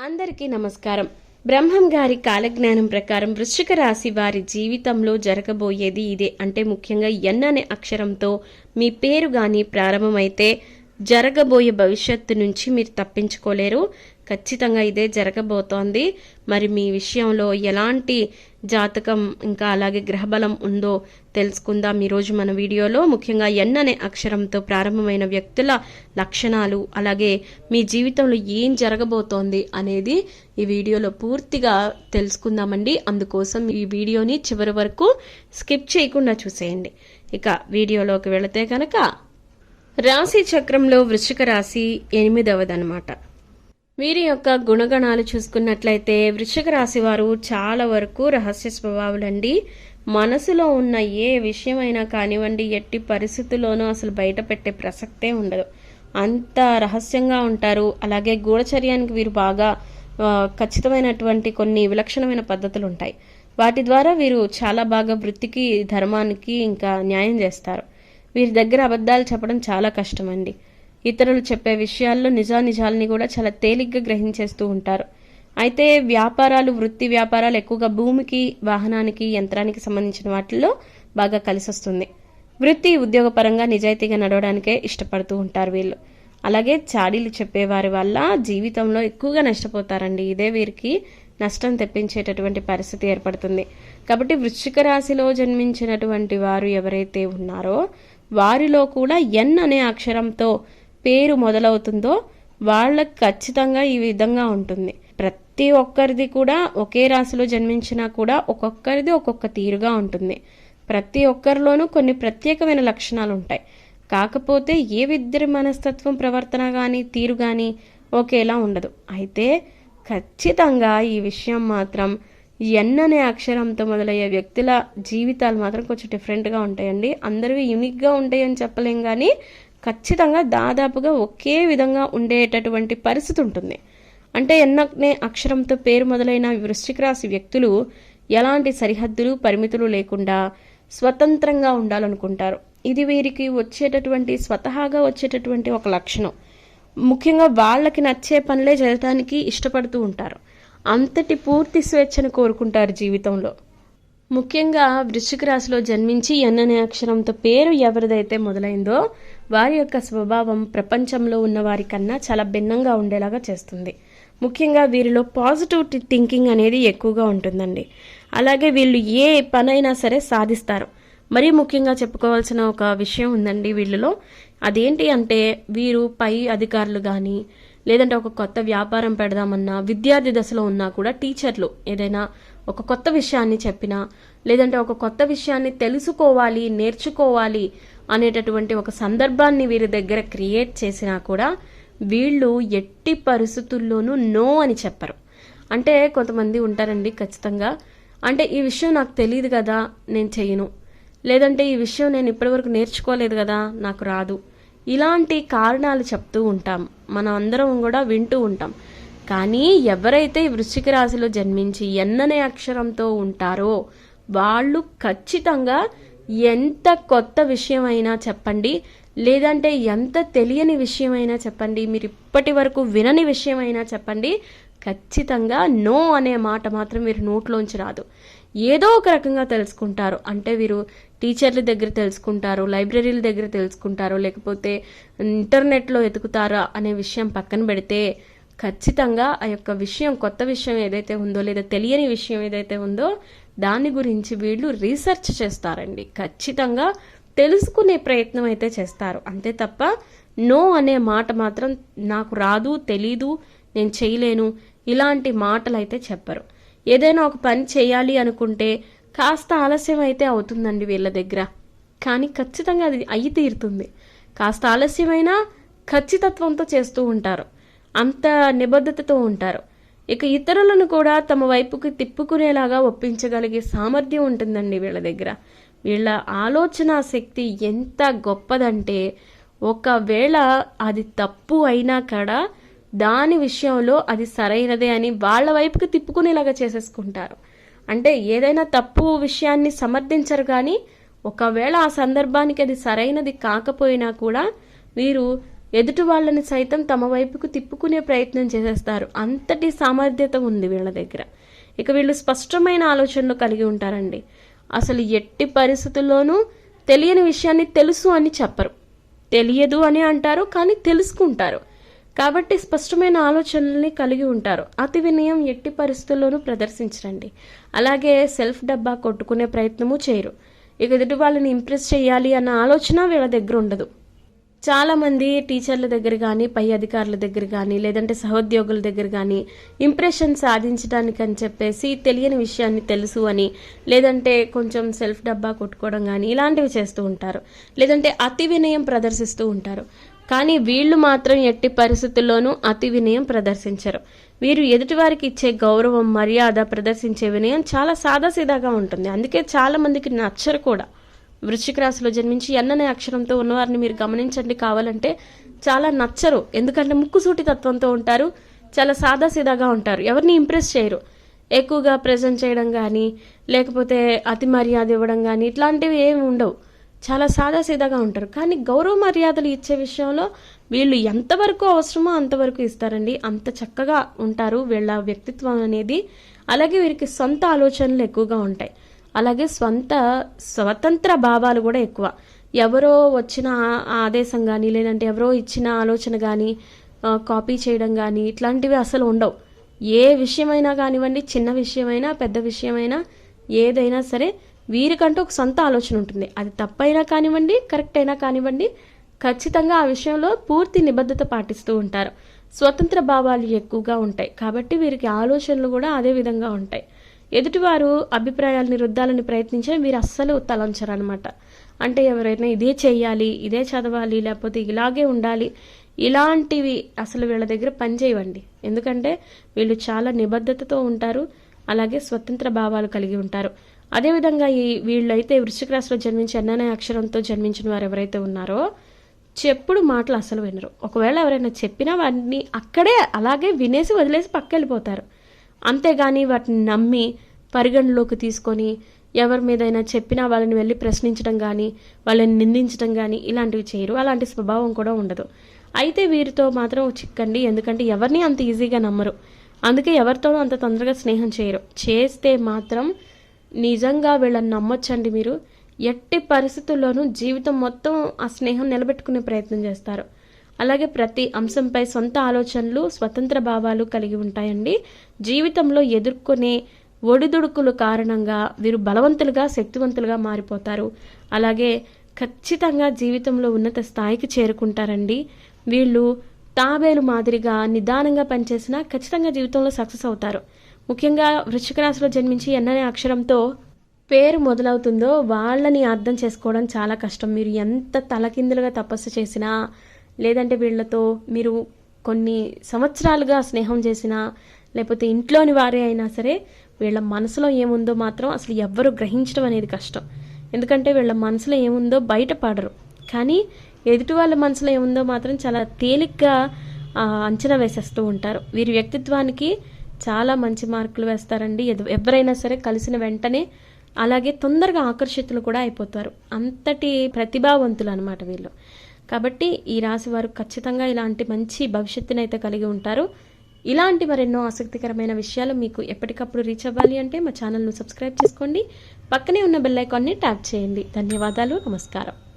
అందరికీ నమస్కారం. బ్రహ్మం గారి కాలజ్ఞానం ప్రకారం వృశ్చిక రాశి వారి జీవితంలో జరగబోయేది ఇదే. అంటే ముఖ్యంగా ఎన్ అనే అక్షరంతో మీ పేరు గాని ప్రారంభమైతే జరగబోయే భవిష్యత్తు నుంచి మీరు తప్పించుకోలేరు. ఖచ్చితంగా ఇదే జరగబోతోంది. మరి మీ విషయంలో ఎలాంటి జాతకం ఇంకా అలాగే గ్రహబలం ఉందో తెలుసుకుందాం ఈరోజు మన వీడియోలో. ముఖ్యంగా ఎన్ అనే అక్షరంతో ప్రారంభమైన వ్యక్తుల లక్షణాలు అలాగే మీ జీవితంలో ఏం జరగబోతోంది అనేది ఈ వీడియోలో పూర్తిగా తెలుసుకుందామండి. అందుకోసం ఈ వీడియోని చివరి వరకు స్కిప్ చేయకుండా చూసేయండి. ఇక వీడియోలోకి వెళితే కనుక రాశి చక్రంలో వృశ్చిక రాశి ఎనిమిదవదనమాట వీరి యొక్క గుణగణాలు చూసుకున్నట్లయితే వృశ్చిక రాశి వారు చాలా వరకు రహస్య స్వభావులండి. మనసులో ఉన్న ఏ విషయమైనా కానివ్వండి ఎట్టి పరిస్థితుల్లోనూ అసలు బయట పెట్టే ప్రసక్తే ఉండదు. అంత రహస్యంగా ఉంటారు. అలాగే గూఢచర్యానికి వీరు బాగా ఖచ్చితమైనటువంటి కొన్ని విలక్షణమైన పద్ధతులు ఉంటాయి వాటి ద్వారా వీరు చాలా బాగా వృత్తికి ధర్మానికి ఇంకా న్యాయం చేస్తారు. వీరి దగ్గర అబద్ధాలు చెప్పడం చాలా కష్టమండి. ఇతరులు చెప్పే విషయాల్లో నిజానిజాలని కూడా చాలా తేలిగ్గా గ్రహించేస్తూ ఉంటారు. అయితే వ్యాపారాలు వృత్తి వ్యాపారాలు ఎక్కువగా భూమికి వాహనానికి యంత్రానికి సంబంధించిన వాటిల్లో బాగా కలిసి వస్తుంది వృత్తి ఉద్యోగపరంగా నిజాయితీగా నడవడానికే ఇష్టపడుతూ ఉంటారు వీళ్ళు. అలాగే చాడీలు చెప్పేవారి వల్ల జీవితంలో ఎక్కువగా నష్టపోతారండి. ఇదే వీరికి నష్టం తెప్పించేటటువంటి పరిస్థితి ఏర్పడుతుంది. కాబట్టి వృశ్చిక రాశిలో జన్మించినటువంటి వారు ఎవరైతే ఉన్నారో వారిలో కూడా ఎన్ అనే అక్షరంతో పేరు మొదలవుతుందో వాళ్ళకి ఖచ్చితంగా ఈ విధంగా ఉంటుంది. ప్రతి ఒక్కరిది కూడా ఒకే రాశిలో జన్మించినా కూడా ఒక్కొక్కరిది ఒక్కొక్క తీరుగా ఉంటుంది. ప్రతి ఒక్కరిలోనూ కొన్ని ప్రత్యేకమైన లక్షణాలు ఉంటాయి. కాకపోతే ఏ ఇద్దరి మనస్తత్వం ప్రవర్తన కానీ తీరు కానీ ఒకేలా ఉండదు. అయితే ఖచ్చితంగా ఈ విషయం మాత్రం ఎన్ అనే అక్షరంతో మొదలయ్యే వ్యక్తుల జీవితాలు మాత్రం కొంచెం డిఫరెంట్గా ఉంటాయండి. అందరివి యూనిక్గా ఉంటాయని చెప్పలేం కానీ ఖచ్చితంగా దాదాపుగా ఒకే విధంగా ఉండేటటువంటి పరిస్థితి ఉంటుంది. అంటే ఎన్నక్నే అక్షరంతో పేరు మొదలైన వృశ్చిక రాశి వ్యక్తులు ఎలాంటి సరిహద్దులు పరిమితులు లేకుండా స్వతంత్రంగా ఉండాలనుకుంటారు. ఇది వీరికి వచ్చేటటువంటి స్వతహాగా వచ్చేటటువంటి ఒక లక్షణం. ముఖ్యంగా వాళ్ళకి నచ్చే పనులే చేయడానికి ఇష్టపడుతూ ఉంటారు. అంతటి పూర్తి స్వేచ్ఛను కోరుకుంటారు జీవితంలో. ముఖ్యంగా వృశ్చిక రాశిలో జన్మించి ఎన్ననే అక్షరంతో పేరు ఎవరిదైతే మొదలైందో వారి యొక్క స్వభావం ప్రపంచంలో ఉన్న వారికన్నా చాలా భిన్నంగా ఉండేలాగా చేస్తుంది. ముఖ్యంగా వీరిలో పాజిటివ్ థింకింగ్ అనేది ఎక్కువగా ఉంటుందండి. అలాగే వీళ్ళు ఏ పనైనా సరే సాధిస్తారు. మరీ ముఖ్యంగా చెప్పుకోవాల్సిన ఒక విషయం ఉందండి వీళ్ళలో. అదేంటి అంటే వీరు పై అధికారులు కానీ లేదంటే ఒక కొత్త వ్యాపారం పెడదామన్నా విద్యార్థి దశలో ఉన్నా కూడా టీచర్లు ఏదైనా ఒక కొత్త విషయాన్ని చెప్పినా లేదంటే ఒక కొత్త విషయాన్ని తెలుసుకోవాలి నేర్చుకోవాలి అనేటటువంటి ఒక సందర్భాన్ని వీరి దగ్గర క్రియేట్ చేసినా కూడా వీళ్ళు ఎట్టి పరిస్థితుల్లోనూ నో అని చెప్పరు. అంటే కొంతమంది ఉంటారండి ఖచ్చితంగా. అంటే ఈ విషయం నాకు తెలియదు కదా నేను చెయ్యను లేదంటే ఈ విషయం నేను ఇప్పటివరకు నేర్చుకోలేదు కదా నాకు రాదు. ఇలాంటి కారణాలు చెప్తూ ఉంటాం. మనం అందరం కూడా వింటూ ఉంటాం. కానీ ఎవరైతే వృశ్చిక రాశిలో జన్మించి ఎన్ననే అక్షరంతో ఉంటారో వాళ్ళు ఖచ్చితంగా ఎంత కొత్త విషయమైనా చెప్పండి లేదంటే ఎంత తెలియని విషయమైనా చెప్పండి మీరు ఇప్పటి వరకు వినని విషయమైనా చెప్పండి ఖచ్చితంగా నో అనే మాట మాత్రం మీరు నోట్లోంచి రాదు. ఏదో ఒక రకంగా తెలుసుకుంటారు. అంటే వీరు టీచర్ల దగ్గర తెలుసుకుంటారు లైబ్రరీల దగ్గర తెలుసుకుంటారు లేకపోతే ఇంటర్నెట్లో ఎతుకుతారా అనే విషయం పక్కన పెడితే ఖచ్చితంగా ఆ యొక్క విషయం కొత్త విషయం ఏదైతే ఉందో లేదా తెలియని విషయం ఏదైతే ఉందో దాని గురించి వీళ్ళు రీసెర్చ్ చేస్తారండి. ఖచ్చితంగా తెలుసుకునే ప్రయత్నం అయితే చేస్తారు. అంతే తప్ప నో అనే మాట మాత్రం నాకు రాదు తెలీదు నేను చేయలేను ఇలాంటి మాటలు అయితే చెప్పరు. ఏదైనా ఒక పని చేయాలి అనుకుంటే కాస్త ఆలస్యం అయితే అవుతుందండి వీళ్ళ దగ్గర. కానీ ఖచ్చితంగా అది అయి తీరుతుంది. కాస్త ఆలస్యమైనా ఖచ్చితత్వంతో చేస్తూ ఉంటారు. అంత నిబద్ధతతో ఉంటారు. ఇక ఇతరులను కూడా తమ వైపుకి తిప్పుకునేలాగా ఒప్పించగలిగే సామర్థ్యం ఉంటుందండి వీళ్ళ దగ్గర. వీళ్ళ ఆలోచన శక్తి ఎంత గొప్పదంటే ఒకవేళ అది తప్పు అయినా కూడా దాని విషయంలో అది సరైనదే అని వాళ్ళ వైపుకి తిప్పుకునేలాగా చేసేసుకుంటారు. అంటే ఏదైనా తప్పు విషయాన్ని సమర్థించరు కానీ ఒకవేళ ఆ సందర్భానికి అది సరైనది కాకపోయినా కూడా వీరు ఎదుటి వాళ్ళని సైతం తమ వైపుకు తిప్పుకునే ప్రయత్నం చేసేస్తారు. అంతటి సామర్థ్యత ఉంది వీళ్ళ దగ్గర. ఇక వీళ్ళు స్పష్టమైన ఆలోచనలు కలిగి ఉంటారండి. అసలు ఎట్టి పరిస్థితుల్లోనూ తెలియని విషయాన్ని తెలుసు అని చెప్పరు. తెలియదు అని అంటారు కానీ తెలుసుకుంటారు. కాబట్టి స్పష్టమైన ఆలోచనల్ని కలిగి ఉంటారు. అతి వినయం ఎట్టి పరిస్థితుల్లోనూ ప్రదర్శించరండి. అలాగే సెల్ఫ్ డబ్బా కొట్టుకునే ప్రయత్నము చేయరు. ఇక ఎదుటి వాళ్ళని ఇంప్రెస్ చేయాలి అన్న ఆలోచన వీళ్ళ దగ్గర ఉండదు. చాలామంది టీచర్ల దగ్గర కానీ పై అధికారుల దగ్గర కానీ లేదంటే సహోద్యోగుల దగ్గర కానీ ఇంప్రెషన్ సాధించడానికి అని చెప్పేసి తెలియని విషయాన్ని తెలుసు అని లేదంటే కొంచెం సెల్ఫ్ డబ్బా కొట్టుకోవడం కానీ ఇలాంటివి చేస్తూ ఉంటారు. లేదంటే అతి వినయం ప్రదర్శిస్తూ ఉంటారు. కానీ వీళ్ళు మాత్రం ఎట్టి పరిస్థితుల్లోనూ అతి వినయం ప్రదర్శించరు. వీరు ఎదుటివారికి ఇచ్చే గౌరవం మర్యాద ప్రదర్శించే వినయం చాలా సాదాసీదాగా ఉంటుంది. అందుకే చాలామందికి నచ్చరు కూడా. వృశ్చిక రాశిలో జన్మించి ఎన్ననే అక్షరంతో ఉన్నవారిని మీరు గమనించండి. కావాలంటే చాలా నచ్చరు. ఎందుకంటే ముక్కుసూటి తత్వంతో ఉంటారు. చాలా సాదాసీదాగా ఉంటారు. ఎవరిని ఇంప్రెస్ చేయరు. ఎక్కువగా ప్రజెంట్ చేయడం కానీ లేకపోతే అతి మర్యాద ఇవ్వడం కానీ ఇట్లాంటివి ఏమి ఉండవు. చాలా సాదాసీదాగా ఉంటారు. కానీ గౌరవ మర్యాదలు ఇచ్చే విషయంలో వీళ్ళు ఎంతవరకు అవసరమో అంతవరకు ఇస్తారండి. అంత చక్కగా ఉంటారు వీళ్ళ వ్యక్తిత్వం అనేది. అలాగే వీరికి సొంత ఆలోచనలు ఎక్కువగా ఉంటాయి. అలాగే స్వంత స్వతంత్ర భావాలు కూడా ఎక్కువ. ఎవరో వచ్చిన ఆ- ఆదేశం కానీ లేదంటే ఎవరో ఇచ్చిన ఆలోచన కానీ కాపీ చేయడం కానీ ఇట్లాంటివి అసలు ఉండవు. ఏ విషయమైనా కానివ్వండి చిన్న విషయమైనా పెద్ద విషయమైనా ఏదైనా సరే వీరికంటూ ఒక సొంత ఆలోచన ఉంటుంది. అది తప్పైనా కానివ్వండి కరెక్ట్ అయినా కానివ్వండి ఖచ్చితంగా ఆ విషయంలో పూర్తి నిబద్ధత పాటిస్తూ ఉంటారు. స్వతంత్ర భావాలు ఎక్కువగా ఉంటాయి. కాబట్టి వీరికి ఆలోచనలు కూడా అదే విధంగా ఉంటాయి. ఎదుటివారు అభిప్రాయాలని రుద్దాలని ప్రయత్నించిన వీరు అస్సలు తలంచరనమాట అంటే ఎవరైనా ఇదే చేయాలి ఇదే చదవాలి లేకపోతే ఇలాగే ఉండాలి ఇలాంటివి అసలు వీళ్ళ దగ్గర పనిచేయవండి ఎందుకంటే వీళ్ళు చాలా నిబద్ధతతో ఉంటారు అలాగే స్వతంత్ర భావాలు కలిగి ఉంటారు. అదేవిధంగా ఈ వీళ్ళైతే వృశ్చిక రాశిలో జన్మించి అన్ననే అక్షరంతో జన్మించిన వారు ఎవరైతే ఉన్నారో చెప్పుడు మాటలు అసలు వినరు. ఒకవేళ ఎవరైనా చెప్పినా వారిని అక్కడే అలాగే వినేసి వదిలేసి పక్కెళ్ళిపోతారు. అంతేగాని వాటిని నమ్మి పరిగణలోకి తీసుకొని ఎవరి మీదైనా చెప్పినా వాళ్ళని వెళ్ళి ప్రశ్నించడం కానీ వాళ్ళని నిందించడం కానీ ఇలాంటివి చేయరు. అలాంటి స్వభావం కూడా ఉండదు. అయితే వీరితో మాత్రం చిక్కండి. ఎందుకంటే ఎవరిని అంత ఈజీగా నమ్మరు. అందుకే ఎవరితోనూ అంత తొందరగా స్నేహం చేయరు. చేస్తే మాత్రం నిజంగా వీళ్ళని నమ్మొచ్చండి మీరు. ఎట్టి పరిస్థితుల్లోనూ జీవితం మొత్తం ఆ స్నేహం నిలబెట్టుకునే ప్రయత్నం చేస్తారు. అలాగే ప్రతి అంశంపై సొంత ఆలోచనలు స్వతంత్ర భావాలు కలిగి ఉంటాయండి. జీవితంలో ఎదుర్కొనే ఒడిదుడుకుల కారణంగా వీరు బలవంతులుగా శక్తివంతులుగా మారిపోతారు. అలాగే ఖచ్చితంగా జీవితంలో ఉన్నత స్థాయికి చేరుకుంటారండి. వీళ్ళు తాబేలు మాదిరిగా నిదానంగా పనిచేసినా ఖచ్చితంగా జీవితంలో సక్సెస్ అవుతారు. ముఖ్యంగా వృశ్చిక రాశిలో జన్మించి ఎన్ననే అక్షరంతో పేరు మొదలవుతుందో వాళ్ళని అర్థం చేసుకోవడం చాలా కష్టం. మీరు ఎంత తలకిందులుగా తపస్సు చేసినా లేదంటే వీళ్ళతో మీరు కొన్ని సంవత్సరాలుగా స్నేహం చేసినా లేకపోతే ఇంట్లోని వారే అయినా సరే వీళ్ళ మనసులో ఏముందో మాత్రం అసలు ఎవ్వరు గ్రహించడం అనేది కష్టం. ఎందుకంటే వీళ్ళ మనసులో ఏముందో బయటపడరు కానీ ఎదుటి వాళ్ళ మనసులో ఏముందో మాత్రం చాలా తేలిగ్గా అంచనా వేసేస్తూ ఉంటారు. వీరి వ్యక్తిత్వానికి చాలా మంచి మార్కులు వేస్తారండి. ఎదు- ఎవరైనా సరే కలిసిన వెంటనే అలాగే తొందరగా ఆకర్షితులు కూడా అయిపోతారు. అంతటి ప్రతిభావంతులు అనమాట వీళ్ళు. కాబట్టి ఈ రాశి వారు ఖచ్చితంగా ఇలాంటి మంచి భవిష్యత్తునైతే కలిగి ఉంటారు. ఇలాంటి మరెన్నో ఆసక్తికరమైన విషయాలు మీకు ఎప్పటికప్పుడు రీచ్ అవ్వాలి అంటే మా ఛానల్ను సబ్స్క్రైబ్ చేసుకోండి. పక్కనే ఉన్న బెల్ ఐకాన్ని ట్యాప్ చేయండి. ధన్యవాదాలు. నమస్కారం.